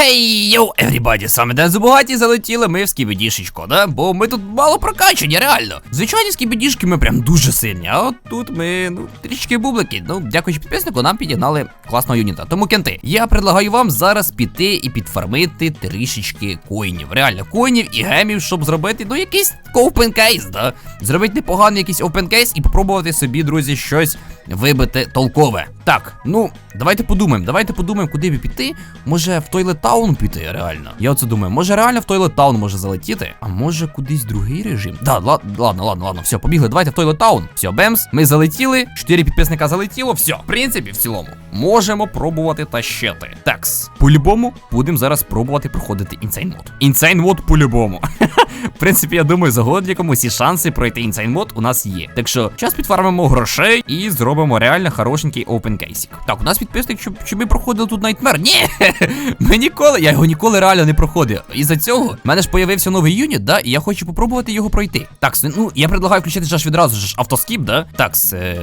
Хей, йоу, everybody, саме Ден Зубагаті залетіли ми в скібідішечко, да? Бо ми тут мало прокачані, реально. Звичайні скібідішки ми прям дуже сильні, а от тут ми, ну, трішки бублики. Ну, дякуючи підписнику, нам підігнали класного юніта. Тому кенти, я предлагаю вам зараз піти і підфармити трішечки коїнів. Реально, коїнів і гемів, щоб зробити, ну, якийсь кейс, да? Зробити непоганий якийсь кейс і попробувати собі, друзі, щось вибити толкове. Так, ну, давайте подумаємо, давайте подумаємо, куди би піти. Може в Тойлет Таун піти, реально. Я оце думаю, може реально в Тойлет Таун може залетіти, а може кудись другий режим. Да, ла- ладно, ладно, ладно, все, побігли, давайте в Тойлет Таун. Все, бемс, ми залетіли, 4 підписника залетіло, все. В принципі, в цілому, можемо пробувати тащити. Такс, по-любому будемо зараз пробувати проходити інсейн мод. Інсейн мод по-любому. В принципі, я думаю, за годліком усі шанси пройти інсейн мод у нас є. Так що, час підфармимо грошей і зробимо реально хорошенький опенкейсик. Так, у нас підписник, щоб, щоб ми проходили тут Найтмер. Ні, ми ніколи, я його ніколи реально не проходив. І за цього в мене ж появився новий юніт, да, і я хочу попробувати його пройти. Так, ну я предлагаю включити ж відразу ж автоскіп, да? Так,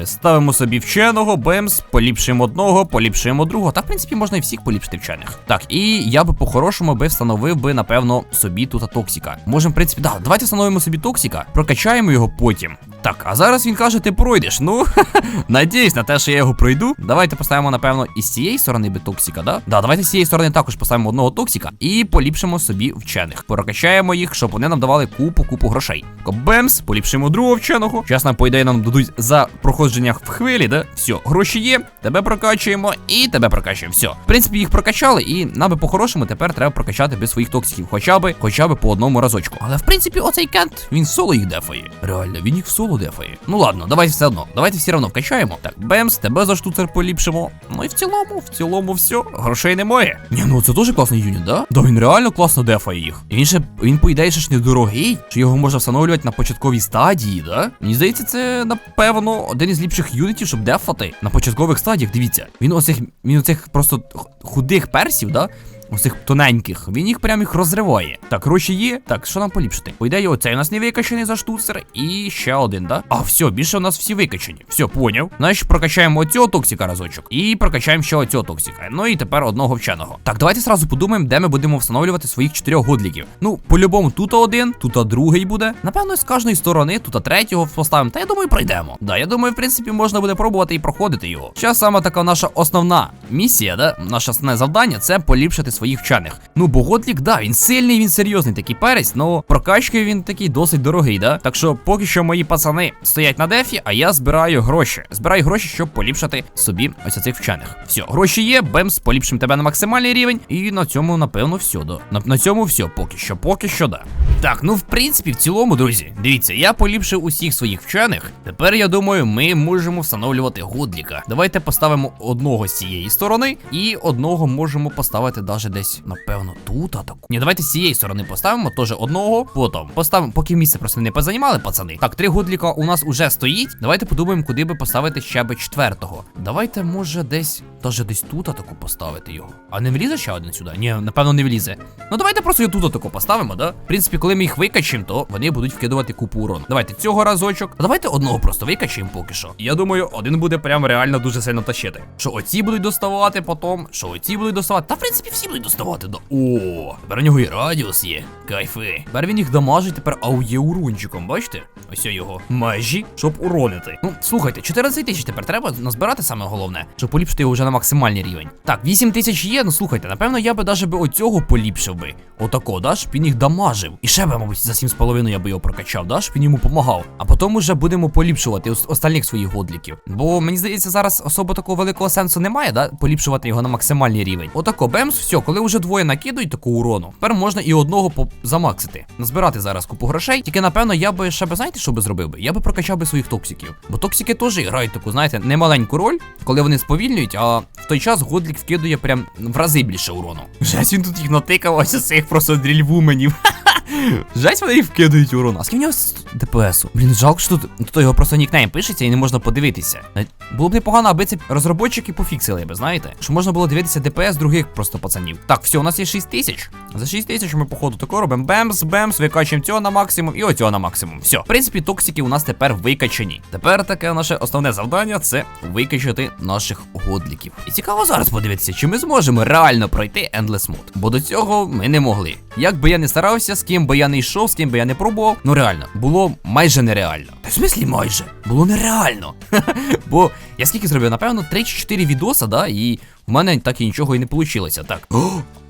ставимо собі вченого, бемс, поліпшуємо одного, поліпшуємо другого. Так, в принципі, можна і всіх поліпшити вчених. Так, і я би по-хорошому би встановив би, напевно, собі тут токсика. Можемо, в принципі, да, давайте встановимо собі токсика, прокачаємо його потім. Так, а зараз він каже, ти пройдеш. Ну, надіюсь на те, що я його пройду. Давайте поставимо, напевно, із цієї сторони би токсика, да? Да, давайте з цієї сторони також поставимо одного токсика і поліпшимо собі вчених. Прокачаємо їх, щоб вони нам давали купу-купу грошей. Бемс, поліпшимо другого вченого. Зараз нам, по ідеї, нам дадуть за проходження в хвилі, да? Все, гроші є, тебе прокачуємо і тебе прокачуємо. Все. В принципі, їх прокачали, і нам би по-хорошому тепер треба прокачати без своїх токсиків, хоча би, хоча би по одному разочку. Але в принципі, оцей кент, він соло їх дефає. Реально, він їх в соло дефає. Ну ладно, давайте все одно. Давайте все одно вкачаємо. Так, бемс, тебе за штуцер поліпшимо. Ну і в цілому, в цілому, все. Грошей немає. Ні, ну це дуже класний юніт, да? Да, він реально класно дефає їх. Він ще, він, по ще ж недорогий, що його можна встановлювати на початковій стадії, да? Мені здається, це, напевно, один із ліпших юнітів, щоб дефати на початкових стадіях. Дивіться, він оцих, він оцих просто худих персів, да? Оцих тоненьких, він їх прям їх розриває. Так, гроші є. Так, що нам поліпшити? По ідеї, оцей у нас не викачаний за штуцер. І ще один, да? А, все, більше у нас всі викачані. Все, поняв. Значить, прокачаємо оцього токсика разочок. І прокачаємо ще оцього токсика. Ну і тепер одного вченого. Так, давайте зразу подумаємо, де ми будемо встановлювати своїх чотирьох годліків. Ну, по-любому, тут один, тут другий буде. Напевно, з кожної сторони, тут третього поставимо. Та я думаю, пройдемо. Да, я думаю, в принципі, можна буде пробувати і проходити його. Зараз саме така наша основна місія, да? Наше основне завдання це поліпшити своїх вчених. Ну, бо Готлік, да, він сильний, він серйозний такий перець, но прокачкою він такий досить дорогий, да. Так що поки що мої пацани стоять на дефі, а я збираю гроші. Збираю гроші, щоб поліпшити собі ось цих вчених. Все, гроші є, бемс, поліпшимо тебе на максимальний рівень. І на цьому, напевно, все, да. На, на цьому все, поки що, поки що, да. Так, ну в принципі, в цілому, друзі, дивіться, я поліпшив усіх своїх вчених. Тепер я думаю, ми можемо встановлювати Годліка. Давайте поставимо одного з цієї сторони, і одного можемо поставити навіть десь, напевно, тут атаку. Ні, давайте з цієї сторони поставимо теж одного. Потім поставимо, поки місце просто не позанімали, пацани. Так, три Годліка у нас уже стоїть. Давайте подумаємо, куди би поставити ще би четвертого. Давайте, може, десь, даже десь тут атаку поставити його. А не влізе ще один сюди? Ні, напевно, не влізе. Ну давайте просто його тут атаку поставимо, да? В принципі, коли ми їх викачимо, то вони будуть вкидувати купу урону. Давайте цього разочок. Давайте одного просто викачаємо поки що. Я думаю, один буде прям реально дуже сильно тащити. Що оці будуть доставати потім, що оці будуть доставати. Та в принципі всі будуть доставати. Да. О, тепер у нього і радіус є. Кайфи. Тепер він їх дамажить тепер аує урончиком, бачите? Ось його межі, щоб уронити. Ну, слухайте, 14 тисяч тепер треба назбирати саме головне, щоб поліпшити його вже на максимальний рівень. Так, 8 тисяч є, ну слухайте, напевно, я би даже би оцього поліпшив би. Отако, да, щоб він їх дамажив. І ще би, мабуть, за 7,5 я би його прокачав, да, щоб він йому помагав. А потім уже будемо поліпшувати ос- остальних своїх годліків. Бо мені здається, зараз особо такого великого сенсу немає, да, поліпшувати його на максимальний рівень. Отако, бемс, все, коли вже двоє накидують таку урону, тепер можна і одного по замаксити. Назбирати зараз купу грошей. Тільки напевно я би ще би знаєте, що би зробив би? Я би прокачав би своїх токсиків. Бо токсики теж грають таку, знаєте, немаленьку роль, коли вони сповільнюють, а той час годлік вкидує прям в рази більше урону. Жесть він тут їх натикав, ось цих просто дрільвуменів. Жесть вони їх вкидають урон. А скільки в нього ДПСу? Блін, жалко, що тут, тут його просто нікнейм пишеться і не можна подивитися. Було б непогано, аби це розробники пофіксили би, знаєте? Що можна було дивитися ДПС других просто пацанів. Так, все, у нас є 6 тисяч. За 6 тисяч ми, походу, тако робимо бемс, бемс, викачуємо цього на максимум і оцього на максимум. Все. В принципі, токсики у нас тепер викачані. Тепер таке наше основне завдання це викачати наших годліків. І цікаво зараз подивитися, чи ми зможемо реально пройти Endless Mode. Бо до цього ми не могли. Як би я не старався, з ким би я не йшов, з ким би я не пробував, ну реально, було майже нереально. Та в смислі майже? Було нереально. Бо я скільки зробив? Напевно, 3 чи 4 відоса, да, і в мене так і нічого і не вийшло. Так.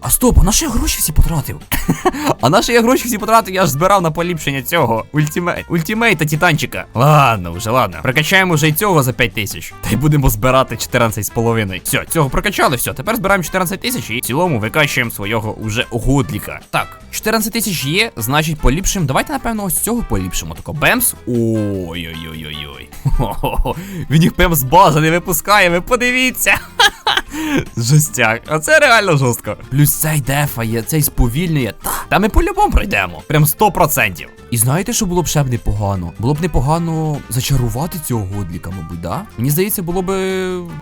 А стоп, а на що я гроші всі потратив? а на що я гроші всі потратив, я ж збирав на поліпшення цього ультимейт, ультимейта Титанчика. Ладно, вже ладно. Прокачаємо вже й цього за 5 тисяч. Та й будемо збирати 14,5. Все, цього прокачали, все. Тепер збираємо 14 тисяч і в цілому викачуємо свого уже годліка. Так, 14 тисяч є, значить поліпшимо. Давайте, напевно, ось цього поліпшимо. Тако бемс. Ой-ой-ой-ой-ой. Він їх прям з бази не випускає, ви подивіться. Жостяк, а це реально жорстко. Плюс цей дефає, цей сповільнює. Та, та ми по-любому пройдемо. Прям 100%. І знаєте, що було б ще б непогано? Було б непогано зачарувати цього годліка, мабуть, да? Мені здається, було б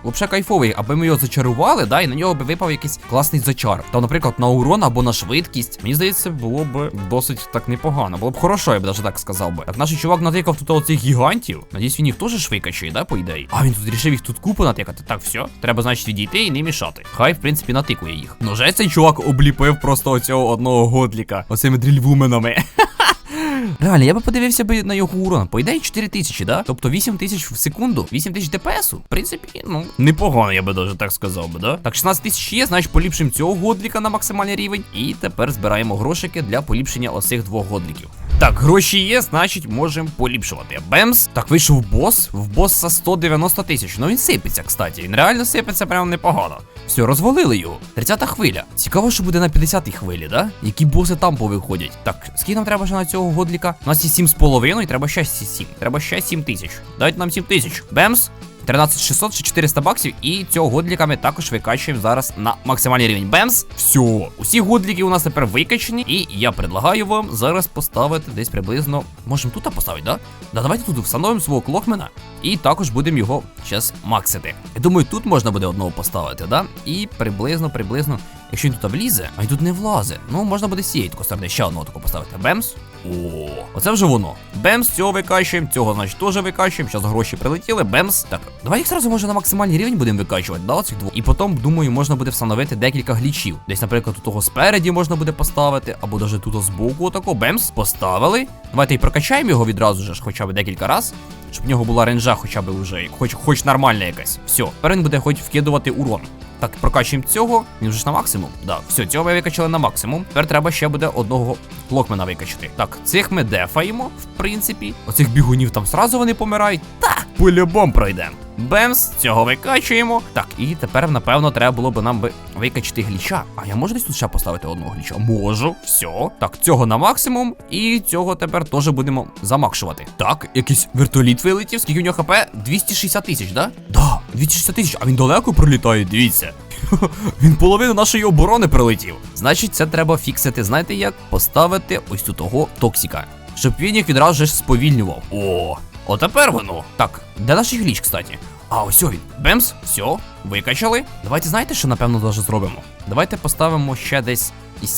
взагалі кайфовий, аби ми його зачарували, да, і на нього би випав якийсь класний зачар. Там, наприклад, на урон або на швидкість. Мені здається, було б досить так непогано. Було б хорошо, я б навіть так сказав би. Так наш чувак натикав тут оцих гігантів. Надіюсь, він їх теж швикачує, да, по ідеї. А він тут рішив їх тут купу натикати. Так, все, треба, значить, відійти і не мішати. Хай, в принципі, натикує їх. Ну, вже цей чувак обліпив просто оцього одного годліка. Оцими дрільвуменами. Реально, я би подивився би на його урон. По ідеї 4 тисячі, да? Тобто 8 тисяч в секунду, 8 тисяч ДПСу. В принципі, ну, непогано, я би даже так сказав би, да? Так, 16 тисяч є, значить поліпшимо цього годліка на максимальний рівень. І тепер збираємо грошики для поліпшення оцих двох годліків. Так, гроші є, значить, можемо поліпшувати. Бемс. Так, вийшов бос. В боса 190 тисяч. Ну він сипеться, кстати. Він реально сипеться прям непогано. Все, розвалили його. 30-та хвиля. Цікаво, що буде на 50-й хвилі, да? Які боси там повиходять. Так, скільки нам треба ще на цього годліка? У нас є 7,5 і треба ще 7. Треба ще 7 тисяч. Дайте нам 7 тисяч. Бемс. 13600 чи 400 баксів, і цього годліка ми також викачуємо зараз на максимальний рівень. Бемс. Все. Усі годліки у нас тепер викачені, і я предлагаю вам зараз поставити десь приблизно. Можемо тут поставити, да? Да, давайте тут встановимо свого клокмена. І також будемо його зараз максити. Я думаю, тут можна буде одного поставити, да? І приблизно, приблизно, якщо він тут влізе, а й тут не влазе. Ну, можна буде сіяти сторони, ще одного такого поставити. Бемс. О, оце вже воно. Бемс, цього викачуємо, цього, значить, теж викачуємо. Зараз гроші прилетіли. Бемс. Так, давай їх зразу може на максимальний рівень будемо викачувати, да, оцих двох. І потім, думаю, можна буде встановити декілька глічів. Десь, наприклад, тут того спереді можна буде поставити, або навіть тут збоку отако. Бемс, поставили. Давайте і прокачаємо його відразу ж, хоча б декілька разів. Щоб в нього була ренжа хоча б вже, хоч хоч нормальна якась. Все, тепер він буде хоч вкидувати урон. Так, прокачуємо цього. Він вже ж на максимум. Да, все, цього ми викачали на максимум. Тепер треба ще буде одного локмена викачати. Так, цих ми дефаємо, в принципі. Оцих бігунів там сразу вони помирають. Та, по-любому пройдемо. Бемс, цього викачуємо. Так, і тепер, напевно, треба було б нам би викачати гліча. А я можу десь тут ще поставити одного гліча? Можу, все. Так, цього на максимум. І цього тепер теж будемо замакшувати. Так, якийсь вертоліт вилетів. Скільки у нього хп? 260 тисяч, да? Да, 260 тисяч, а він далеко пролітає, дивіться. Він половину нашої оборони прилетів. Значить, це треба фіксити. Знаєте як? Поставити ось тут того токсика. Щоб він їх відразу ж сповільнював. О, отепер воно. Так, де наш гліч, кстати? А, ось він. Бемс, все, викачали. Давайте знаєте, що напевно даже зробимо? Давайте поставимо ще десь.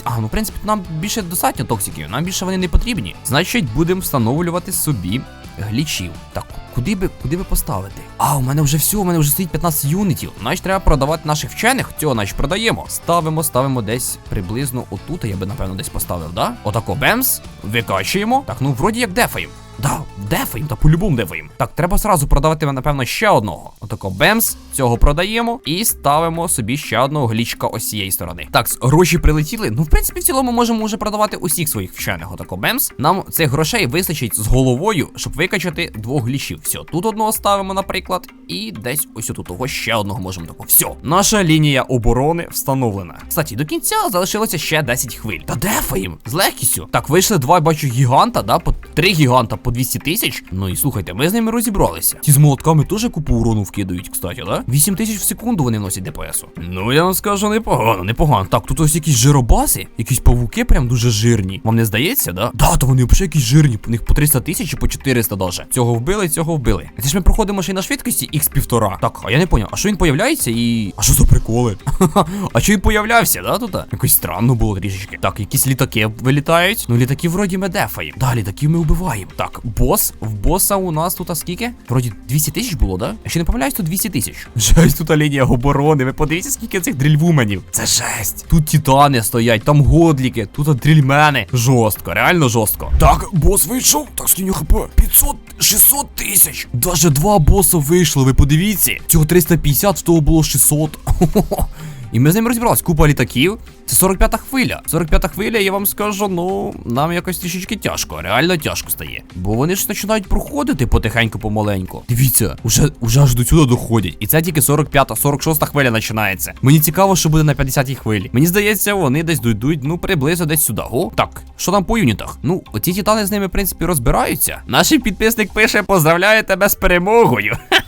А, ну в принципі, нам більше достатньо токсиків, нам більше вони не потрібні. Значить, будемо встановлювати собі глічів. Так, куди би, куди би поставити? А, у мене вже все, у мене вже стоїть 15 юнітів. Значить, треба продавати наших вчених. Цього, значить, продаємо. Ставимо, ставимо десь приблизно отут. Я би, напевно, десь поставив, да? Отако бемс. Викачуємо. Так, ну вроді як дефаємо. Да, дефаємо, та по-любому дефаємо. Так, треба зразу продавати, напевно, ще одного. Отако бемс, цього продаємо і ставимо собі ще одного глічка ось цієї сторони. Так, гроші прилетіли. Ну, в принципі, в цілому можемо вже продавати усіх своїх вчених. Отако бемс. Нам цих грошей вистачить з головою, щоб викачати двох глічів. Все, тут одного ставимо, наприклад, і десь ось тут того ще одного можемо тако. Все, наша лінія оборони встановлена. Кстати, до кінця залишилося ще 10 хвиль. Та дефаємо з легкістю. Так, вийшли два, бачу, гіганта, да, по три гіганта по 200 тисяч. Ну і слухайте, ми з ними розібралися. Ті з молотками теж купу урону вкидають, кстати, да? 8 тисяч в секунду вони носять ДПСу. Ну я вам скажу, непогано, непогано. Так, тут ось якісь жиробаси, якісь павуки прям дуже жирні. Вам не здається, да? Да, то вони взагалі якісь жирні. У них по 300 тисяч і по 400 даже. Цього вбили, цього вбили. А це ж ми проходимо ще й на швидкості x півтора. Так, а я не поняв, а що він появляється і. А що за приколи? а що він появлявся, да, тут? Якось странно було трішечки. Так, якісь літаки вилітають. Ну, літаки вроді ми дефаємо. Да, літаків ми вбиваємо. Так, бос. В боса у нас тут а скільки? Вроді 200 тисяч було, да? Якщо не помиляюсь, то 200 тисяч. Жесть, тут лінія оборони. Ви подивіться, скільки цих дрільвуменів. Це жесть. Тут титани стоять, там годліки, тут дрільмени. Жорстко, реально жорстко. Так, бос вийшов. Так, скинь хп. 500, 600 тисяч. Даже два боса вийшло, ви подивіться. Цього 350, в того було 600. І ми з ним розібрались. Купа літаків. Це 45-та хвиля. 45-та хвиля, я вам скажу, ну, нам якось трішечки тяжко, реально тяжко стає. Бо вони ж починають проходити потихеньку помаленьку. Дивіться, уже, уже аж до сюди доходять. І це тільки 45-та, 46-та хвиля починається. Мені цікаво, що буде на 50-й хвилі. Мені здається, вони десь дійдуть, ну, приблизно десь сюди. О, так, що там по юнітах? Ну, оці титани з ними, в принципі, розбираються. Наш підписник пише: поздравляю тебе з перемогою.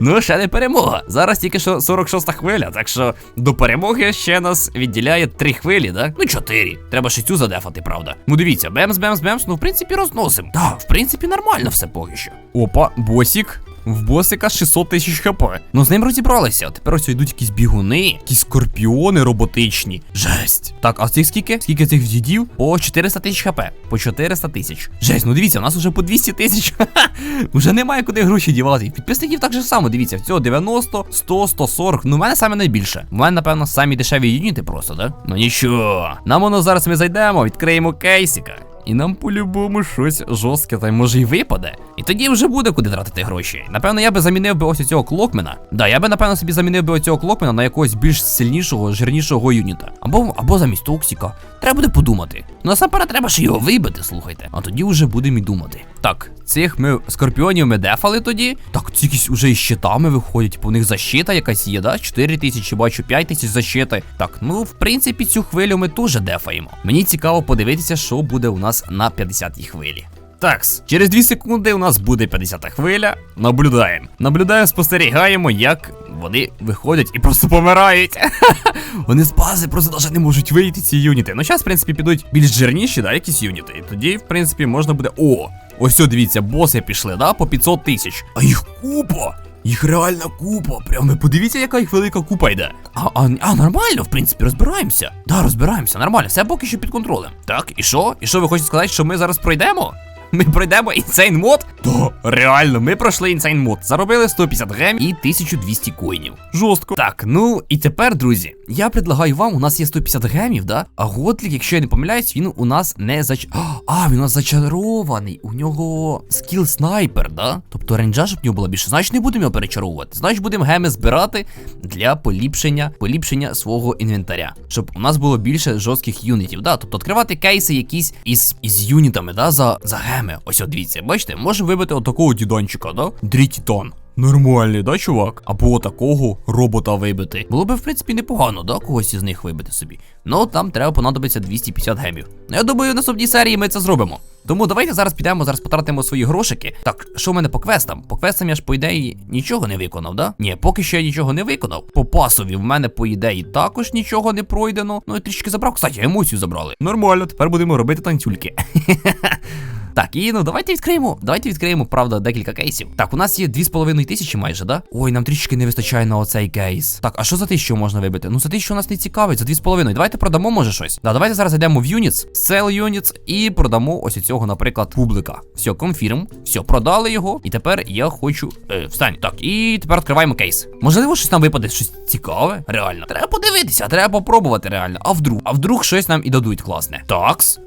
Ну, ще не перемога. Зараз тільки що 46 хвиля, так що до перемоги ще нас відділяє 3 хвилі, да? Ну, 4. Треба ще цю задефати, правда. Ну дивіться, бемс, бемс, бемс, ну в принципі розносим. Да, в принципі, нормально все поки що. Опа, босік. В босика 600 тисяч хп. Ну з ним розібралися. Тепер ось йдуть якісь бігуни, якісь скорпіони роботичні. Жесть. Так, а цих скільки? Скільки цих дідів? По 400 тисяч хп. По 400 тисяч. Жесть, ну дивіться, у нас вже по 200 тисяч. Уже немає куди гроші дівати. Підписників так же само, дивіться, всього 90, 100, 140. Ну, в мене саме найбільше. У мене, напевно, самі дешеві юніти просто, да? Ну нічого. Нам воно зараз ми зайдемо, відкриємо кейсика. І нам по-любому щось жорстке та й може й випаде. І тоді вже буде куди тратити гроші. Напевно, я би замінив би ось цього клокмена. Да, я би, напевно, собі замінив би оцього клокмена на якогось більш сильнішого, жирнішого юніта. Або або замість Токсіка. Треба буде подумати. Ну насамперед треба ж його вибити, слухайте. А тоді вже будемо і думати. Так, цих ми скорпіонів ми дефали тоді. Так, ці якісь уже із щитами виходять. По них защита якась є, да? 4 тисячі, бачу, 5 тисяч защити. Так, ну в принципі, цю хвилю ми теж дефаємо. Мені цікаво подивитися, що буде у нас на 50-й хвилі. Такс, через 2 секунди у нас буде 50-та хвиля. Наблюдаємо. Наблюдаємо, спостерігаємо, як вони виходять і просто помирають. вони з бази просто навіть не можуть вийти ці юніти. Ну, зараз, в принципі, підуть більш жирніші, да, якісь юніти. І тоді, в принципі, можна буде. О! Ось дивіться, боси пішли, да, по 500 тисяч. А їх купа! Їх реальна купа. Прямо подивіться, яка їх велика купа йде. А, а, а нормально, в принципі, розбираємося. Да, розбираємося, нормально, все поки що під контролем. Так, і що? І що ви хочете сказати, що ми зараз пройдемо? Ми пройдемо інсейн мод? То реально, ми пройшли інсейн мод. Заробили 150 гем і 1200 коїнів. Жорстко. Так, ну і тепер, друзі, я предлагаю вам, у нас є 150 гемів, да? А Готлік, якщо я не помиляюсь, він у нас не зач. А, він у нас зачарований. У нього скіл снайпер, да? Тобто рейнджа, щоб в нього було більше. Значить, не будемо його перечаровувати. Значить, будемо геми збирати для поліпшення поліпшення свого інвентаря. Щоб у нас було більше жорстких юнітів, да? Тобто відкривати кейси якісь із із юнітами, да, за, за геми. Ось от дивіться, бачите, можемо вибити отакого дідончика, да? Дрітітон. Нормальний, да, чувак? Або такого робота вибити. Було би, в принципі, непогано, да, когось із них вибити собі. Ну там треба понадобиться 250 гемів. Ну, я думаю, в наступній серії ми це зробимо. Тому давайте зараз підемо, зараз потратимо свої грошики. Так, що в мене по квестам? По квестам я ж, по ідеї, нічого не виконав, да? Ні, поки що я нічого не виконав. По пасові в мене, по ідеї, також нічого не пройдено. Ну, я трішки забрав. Кстати, емоцію забрали. Нормально, тепер будемо робити танцюльки. Так, і ну давайте відкриємо. Давайте відкриємо, правда, декілька кейсів. Так, у нас є 2,5 тисячі майже, да? Ой, нам трішки не вистачає на оцей кейс. Так, а що за тисячу можна вибити? Ну за тисячу нас не цікавить, за 2,5. Давайте продамо, може щось. Да, давайте зараз йдемо в Units, Sell Units і продамо ось цього, наприклад, публика. Все, конфірм. Все, продали його. І тепер я хочу. Е, встань. Так, і тепер відкриваємо кейс. Можливо, щось нам випаде, щось цікаве. Реально. Треба подивитися, треба попробувати реально. А вдруг? А вдруг щось нам і дадуть класне. Такс.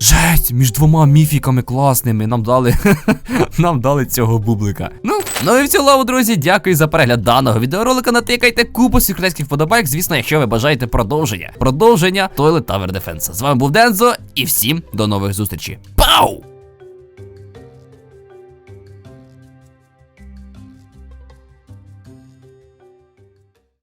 Жесть, між двома міфіками класними нам дали нам дали цього бублика. Ну, ну і в цілому, друзі, дякую за перегляд даного відеоролика. Натикайте купу секретських вподобайок, звісно, якщо ви бажаєте продовження. Продовження Toilet Tower Defense. З вами був Дензо, і всім до нових зустрічей. Пау!